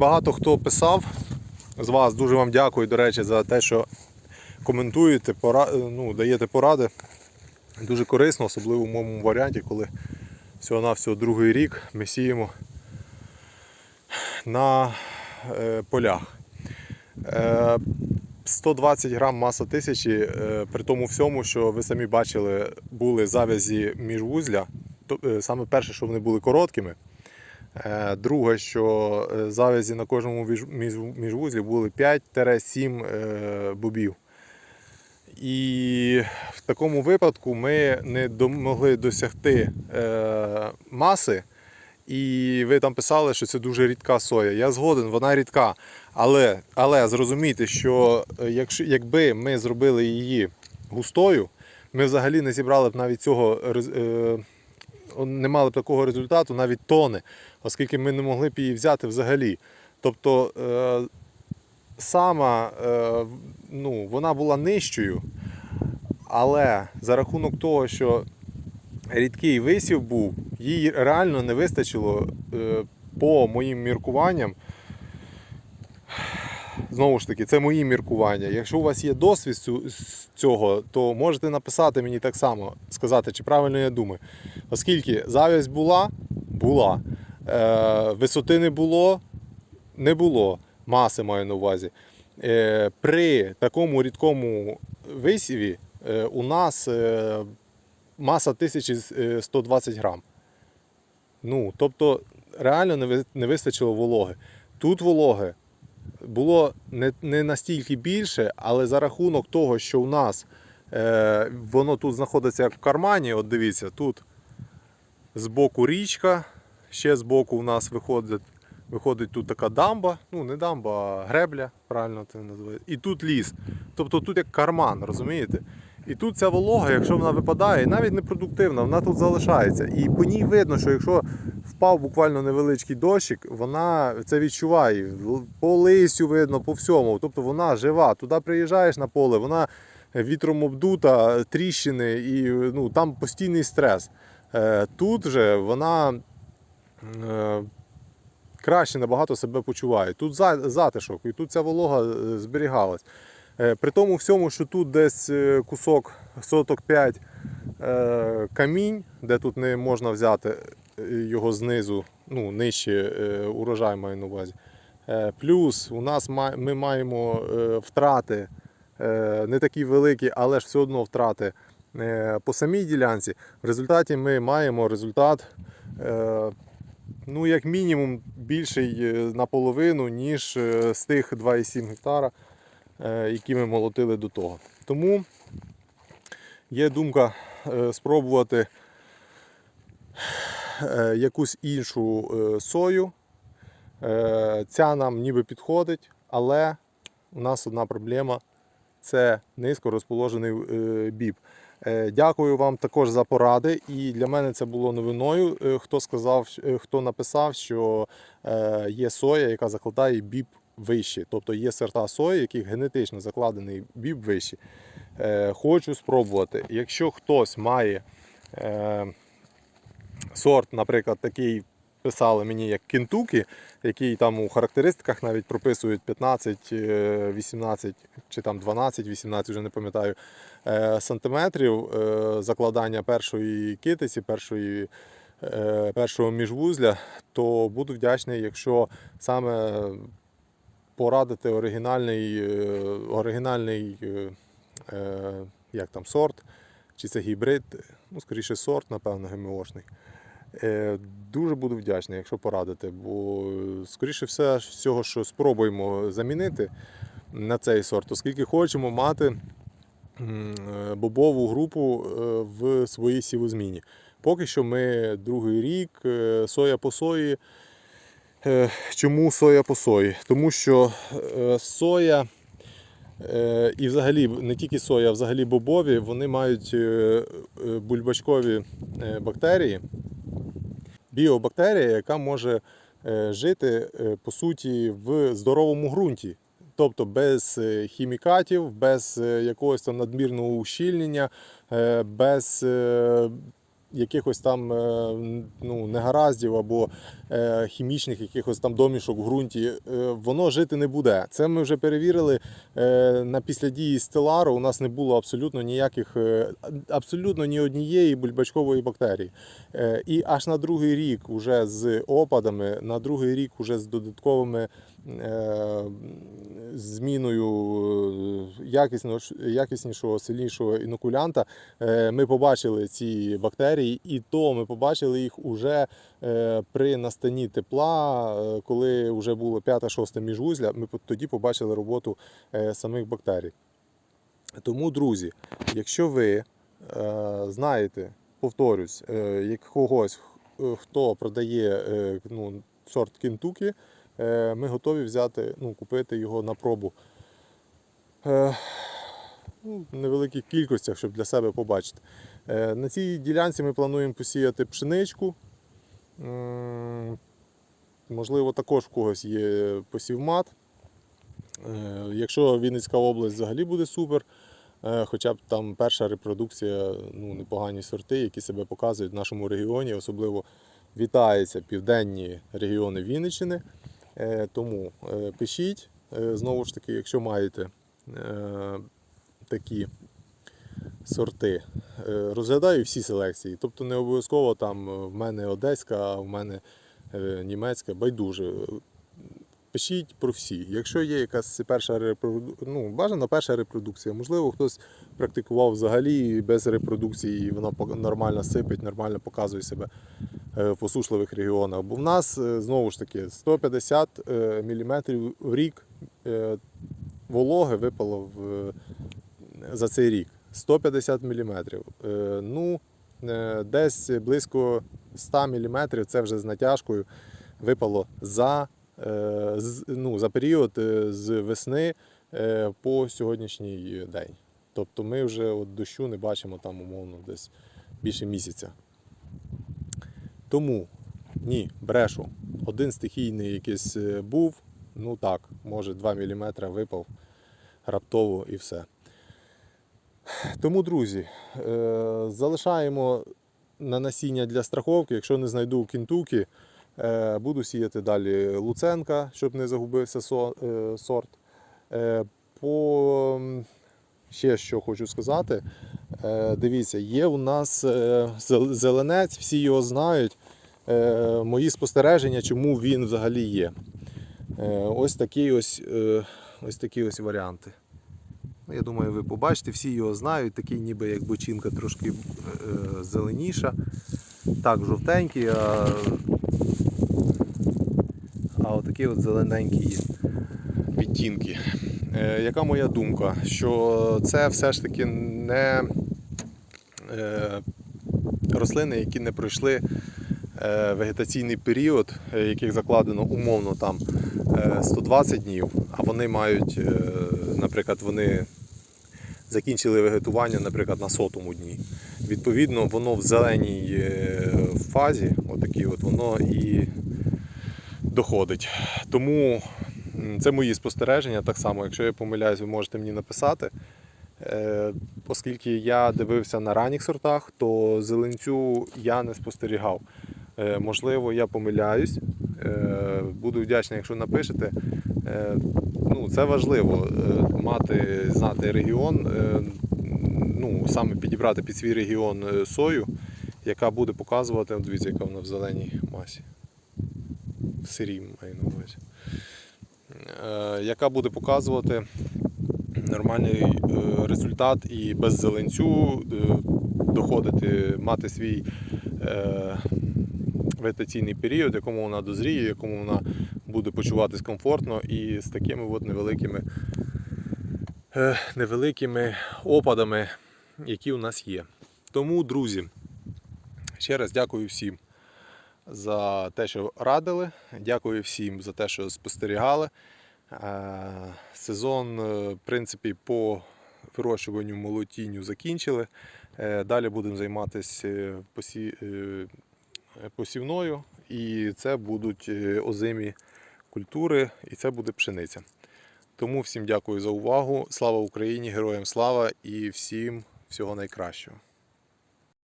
багато хто писав з вас. Дуже вам дякую, до речі, за те, що коментуєте, пора... ну, даєте поради. Дуже корисно, особливо в моєму варіанті, коли всього-навсього другий рік ми сіємо на е, полях. Е, 120 грам маса тисячі, е, при тому всьому, що ви самі бачили, були завязі міжвузля. То- е, Саме перше, що вони були короткими. Е, Друге, що е, завязі на кожному між- між- міжвузлі були 5-7 е, бобів. І в такому випадку ми не могли досягти маси. І ви там писали, що це дуже рідка соя. Я згоден, вона рідка. Але, але зрозумійте, що якщо, якби ми зробили її густою, ми взагалі не зібрали б навіть цього е, не мали б такого результату, навіть тони, оскільки ми не могли б її взяти взагалі. Тобто е, сама е, ну, вона була нижчою, але за рахунок того, що рідкий висів був, їй реально не вистачило е, по моїм міркуванням. Знову ж таки, це мої міркування. Якщо у вас є досвід з цього, то можете написати мені так само, сказати, чи правильно я думаю. Оскільки завязь була, була. Е, висоти не було, не було. Маси маю на увазі. Е, при такому рідкому висіві е, у нас е, маса 1120 грам. Ну, тобто, реально не вистачило вологи. Тут вологи було не, не настільки більше, але за рахунок того, що у нас е, воно тут знаходиться як в кармані, от дивіться, тут збоку річка, ще збоку у нас виходить, виходить тут така дамба, ну не дамба, а гребля, правильно це називається. І тут ліс. Тобто тут як карман, розумієте? І тут ця волога, якщо вона випадає, навіть не продуктивна, вона тут залишається. І по ній видно, що якщо впав буквально невеличкий дощик, вона це відчуває. По лисю видно, по всьому. Тобто вона жива. Туди приїжджаєш на поле, вона вітром обдута, тріщини, і ну, там постійний стрес. Е, Тут же вона е, краще набагато себе почуває. Тут затишок, і тут ця волога е, зберігалась. При тому всьому, що тут десь кусок соток 5 е, камінь, де тут не можна взяти його знизу, ну, нижче е, урожай маю на увазі. Е, Плюс у нас ми маємо е, втрати не такі великі, але ж все одно втрати по самій ділянці. В результаті ми маємо результат. Ну, як мінімум, більший наполовину, ніж з тих 2,7 гектара, які ми молотили до того. Тому є думка спробувати якусь іншу е, сою. Е, Ця нам ніби підходить, але у нас одна проблема це низько розположений е, біб. Е, Дякую вам також за поради. І для мене це було новиною. е, Хто сказав, е, хто написав, що е, є соя, яка закладає біб вище. Тобто є сорта сої, яких генетично закладений біб вище. Е, Хочу спробувати. Якщо хтось має е, сорт, наприклад, такий писали мені як кентукі, який там у характеристиках навіть прописують 15, е, 18 чи там 12, 18, вже не пам'ятаю, е, сантиметрів е, закладання першої китиці, першої, е, першого міжвузля, то буду вдячний, якщо саме порадити оригінальний, е, оригінальний е, е, як там, сорт, чи це гібрид, ну, скоріше сорт, напевно, ГМОшний. Е, Дуже буду вдячний, якщо порадите, бо скоріше все, всього, що спробуємо замінити на цей сорт, оскільки хочемо мати бобову групу е, в своїй сівозміні. Поки що ми другий рік е, соя по сої. Чому соя по сої? Тому що соя і взагалі не тільки соя, а взагалі бобові, вони мають е, е, бульбачкові е, бактерії, біобактерія, яка може е, жити е, по суті в здоровому ґрунті. Тобто без е, хімікатів, без е, якогось там надмірного ущільнення, е, без е, якихось там е, ну, негараздів або е, хімічних якихось там домішок в ґрунті, е, воно жити не буде. Це ми вже перевірили на післядії стелару. У нас не було абсолютно ніяких, абсолютно ні однієї бульбачкової бактерії. І аж на другий рік, уже з опадами, на другий рік уже з додатковими зміною якіснішого, сильнішого інокулянта, ми побачили ці бактерії, і то ми побачили їх уже е, при настанні тепла, е, коли вже було 5-6 міжвузля, ми тоді побачили роботу е, самих бактерій. Тому, друзі, якщо ви знаєте, повторюсь, е, як хто продає ну, сорт кінтукі, ми готові взяти, ну, купити його на пробу. Ну, в невеликих кількостях, щоб для себе побачити. Е, На цій ділянці ми плануємо посіяти пшеничку. Можливо, також в когось є посівмат. Е, Якщо Вінницька область взагалі буде супер, е, хоча б там перша репродукція, ну, непогані сорти, які себе показують в нашому регіоні, особливо вітаються південні регіони Вінниччини. Тому пишіть, знову ж таки, якщо маєте такі сорти. Е, Розглядаю всі селекції. Тобто не обов'язково там е, в мене одеська, а в мене е, німецька, байдуже. Пишіть про всі. Якщо є якась перша репродукція, ну, бажана перша репродукція, можливо, хтось практикував взагалі без репродукції, і вона нормально сипить, нормально показує себе в посушливих регіонах. Бо в нас знову ж таки 150 мм в рік вологи випало в, за цей рік. 150 мм. Ну, е, десь близько 100 мм це вже з натяжкою випало за, е, ну, за період е, з весни е, по сьогоднішній день. Тобто ми вже от дощу не бачимо там умовно десь більше місяця. Тому ні, брешу. Один стихійний якийсь е, був, ну так, може 2 мм випав раптово і все. Тому, друзі, е, залишаємо на насіння для страховки. Якщо не знайду кінтуки, е, буду сіяти далі Луценка, щоб не загубився е, сорт. По ще що хочу сказати. Дивіться, є у нас зеленець, всі його знають. Мої спостереження, чому він взагалі є. Ось такі ось, ось такі ось варіанти. Ну, Я думаю, ви побачите, всі його знають, такий ніби як бочинка трошки е, зеленіша. Так, жовтенький, а, а отакі от зелененькі відтінки. Е, яка моя думка? Що це все ж таки не е, рослини, які не пройшли е, вегетаційний період, е, яких закладено умовно там е, 120 днів, а вони мають, е, наприклад, вони закінчили вегетування, наприклад, на сотому дні. Відповідно, воно в зеленій е, фазі, отакі от воно і доходить. Тому це мої спостереження. Так само, якщо я помиляюсь, ви можете мені написати. Е, Оскільки я дивився на ранніх сортах, то зеленцю я не спостерігав. Е, Можливо, я помиляюсь. Буду вдячний, якщо напишете. Це важливо е, мати, знати регіон, е, ну, саме підібрати під свій регіон е, сою, яка буде показувати, дивіться, яка вона в зеленій масі. В сирій маю на увазі. Яка буде показувати нормальний результат і без зеленцю доходити, мати свій вегетаційний період, якому вона дозріє, якому вона буде почуватись комфортно і з такими от невеликими, е, невеликими опадами, які у нас є. Тому, друзі, ще раз дякую всім за те, що радили. Дякую всім за те, що спостерігали. Е, Сезон, е, в принципі, по вирощуванню молотінню закінчили. Далі будемо займатися посі... посівною, і це будуть озимі культури, і це буде пшениця. Тому всім дякую за увагу. Слава Україні! Героям слава і всім всього найкращого.